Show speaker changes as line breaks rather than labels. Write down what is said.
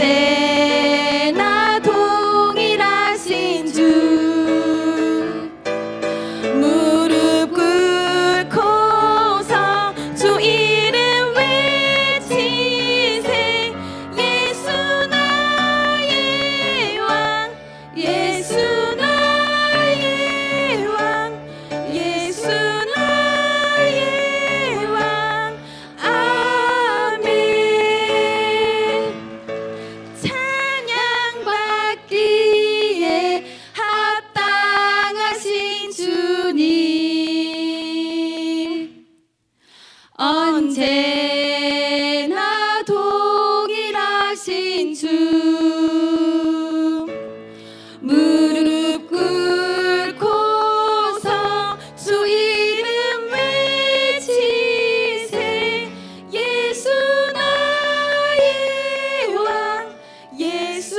せ 언제나 동일하신 주? 무릎 꿇고서 주 이름 외치세. 예수 나의 왕 예수